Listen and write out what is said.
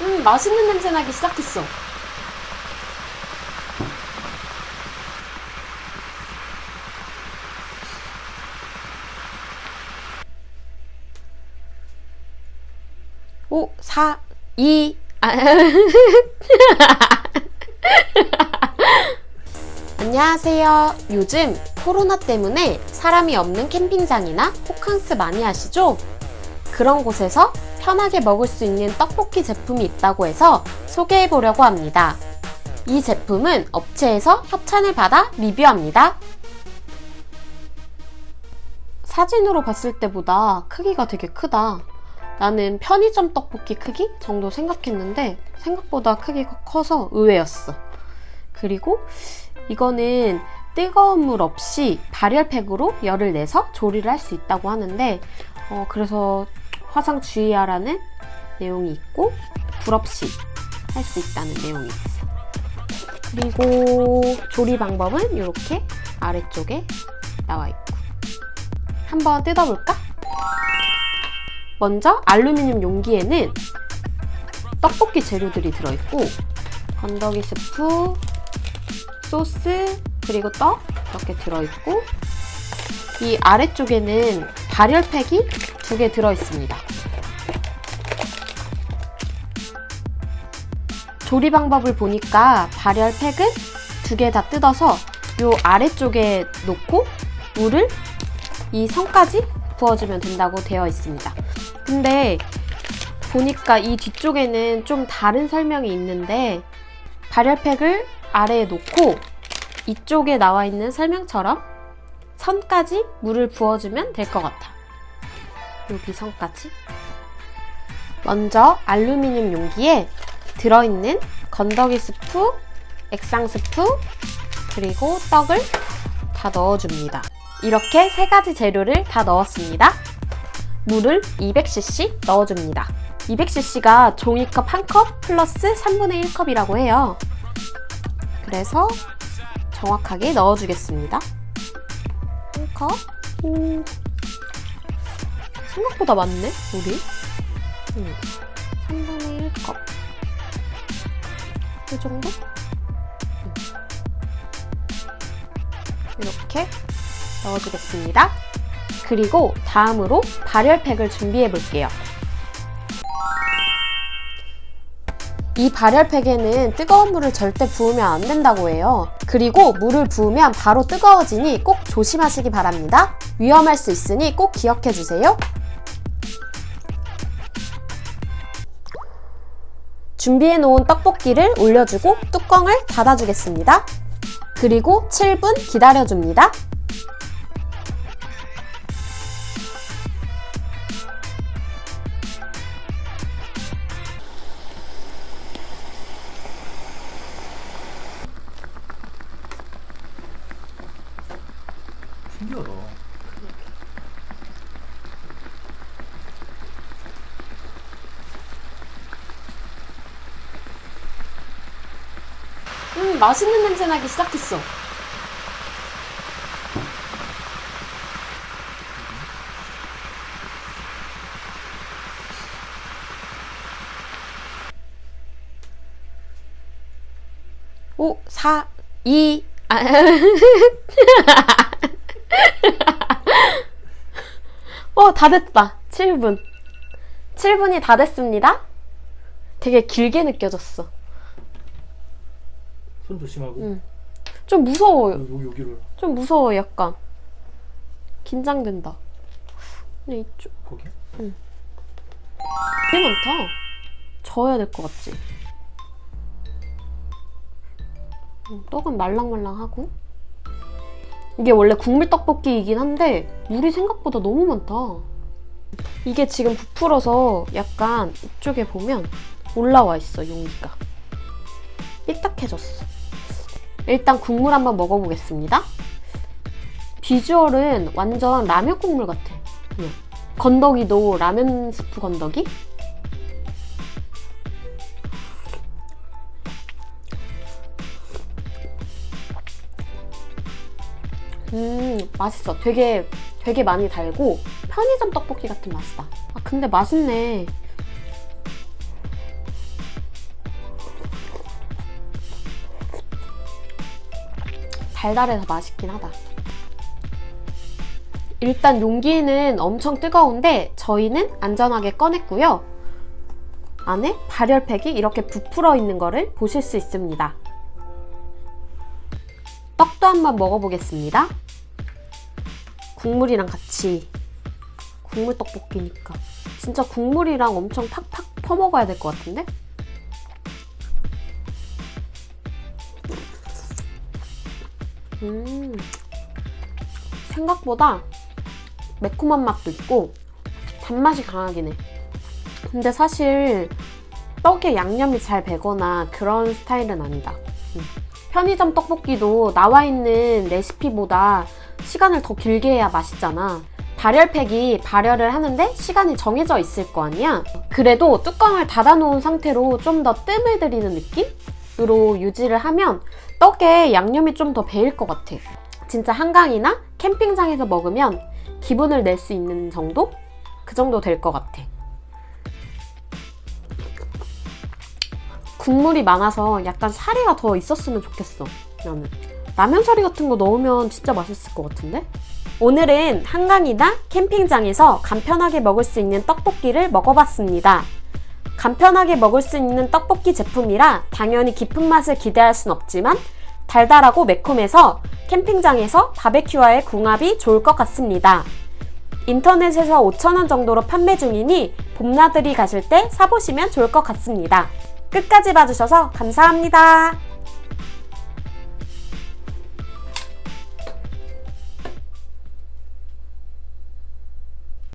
음, 맛있는 냄새 나기 시작했어. 오, 사, 이, 아, 안녕하세요. 요즘 코로나 때문에 사람이 없는 캠핑장이나 호캉스 많이 하시죠? 그런 곳에서 편하게 먹을 수 있는 떡볶이 제품이 있다고 해서 소개해 보려고 합니다. 이 제품은 업체에서 협찬을 받아 리뷰합니다. 사진으로 봤을 때보다 크기가 되게 크다. 나는 편의점 떡볶이 크기 정도 생각했는데 생각보다 크기가 커서 의외였어. 그리고 이거는 뜨거운 물 없이 발열팩으로 열을 내서 조리를 할 수 있다고 하는데 어, 그래서 화상 주의하라는 내용이 있고 불 없이 할 수 있다는 내용이 있어. 그리고 조리 방법은 이렇게 아래쪽에 나와 있고 한번 뜯어볼까? 먼저 알루미늄 용기에는 떡볶이 재료들이 들어있고 건더기 스프, 소스, 그리고 떡 이렇게 들어있고 이 아래쪽에는 발열팩이 두 개 들어있습니다. 조리 방법을 보니까 발열 팩은 두 개 다 뜯어서 요 아래쪽에 놓고 물을 이 선까지 부어주면 된다고 되어 있습니다. 근데 보니까 이 뒤쪽에는 좀 다른 설명이 있는데 발열팩을 아래에 놓고 이쪽에 나와 있는 설명처럼 선까지 물을 부어주면 될 것 같아. 여기 선까지. 먼저 알루미늄 용기에 들어있는 건더기 스프, 액상 스프, 그리고 떡을 다 넣어줍니다. 이렇게 세 가지 재료를 다 넣었습니다. 물을 200cc 넣어줍니다. 200cc가 종이컵 1컵 플러스 3분의 1컵이라고 해요. 그래서 정확하게 넣어주겠습니다. 1컵. 음, 생각보다 많네, 물이. 음, 3분의 1컵. 이 정도? 음. 이렇게 넣어주겠습니다. 그리고 다음으로 발열팩을 준비해 볼게요. 이 발열팩에는 뜨거운 물을 절대 부으면 안 된다고 해요. 그리고 물을 부으면 바로 뜨거워지니 꼭 조심하시기 바랍니다. 위험할 수 있으니 꼭 기억해 주세요. 준비해 놓은 떡볶이를 올려주고 뚜껑을 닫아주겠습니다. 그리고 7분 기다려줍니다. 신기하다. 음, 맛있는 냄새 나기 시작했어. 오, 사, 이, 아, 어, 다 됐다. 7분. 7분이 다 됐습니다. 되게 길게 느껴졌어. 손 조심하고. 응. 좀 무서워요. 여기 여기를 좀 무서워 약간. 긴장된다. 근데 이쪽 거기. 되게 많다. 저어야 될 것 같지? 음, 떡은 말랑말랑하고. 이게 원래 국물 떡볶이이긴 한데 물이 생각보다 너무 많다. 이게 지금 부풀어서 약간 이쪽에 보면 올라와 있어 용기가. 삐딱해졌어 일단 국물 한번 먹어보겠습니다. 비주얼은 완전 라면 국물 같아. 그냥. 건더기도 라면 스프 건더기? 음, 맛있어. 되게, 되게 많이 달고 편의점 떡볶이 같은 맛이다. 아, 근데 맛있네. 달달해서 맛있긴 하다. 일단 용기는 엄청 뜨거운데 저희는 안전하게 꺼냈고요. 안에 발열팩이 이렇게 부풀어 있는 거를 보실 수 있습니다. 떡도 한번 먹어보겠습니다. 국물이랑 같이 국물 떡볶이니까 진짜 국물이랑 엄청 팍팍 퍼먹어야 될 것 같은데? 음 생각보다 매콤한 맛도 있고 단맛이 강하긴 해. 근데 사실 떡에 양념이 잘 배거나 그런 스타일은 아니다. 음. 편의점 떡볶이도 나와 있는 레시피보다 시간을 더 길게 해야 맛있잖아. 발열팩이 발열을 하는데 시간이 정해져 있을 거 아니야? 그래도 뚜껑을 닫아놓은 상태로 좀 더 뜸을 들이는 느낌으로 유지를 하면 떡에 양념이 좀 더 배일 것 같아. 진짜 한강이나 캠핑장에서 먹으면 기분을 낼 수 있는 정도? 그 정도 될 것 같아. 국물이 많아서 약간 사리가 더 있었으면 좋겠어. 나는. 라면 사리 같은 거 넣으면 진짜 맛있을 것 같은데? 오늘은 한강이나 캠핑장에서 간편하게 먹을 수 있는 떡볶이를 먹어봤습니다. 간편하게 먹을 수 있는 떡볶이 제품이라 당연히 깊은 맛을 기대할 순 없지만 달달하고 매콤해서 캠핑장에서 바베큐와의 궁합이 좋을 것 같습니다. 인터넷에서 5,000원 정도로 판매 중이니 봄나들이 가실 때 사보시면 좋을 것 같습니다. 끝까지 봐주셔서 감사합니다.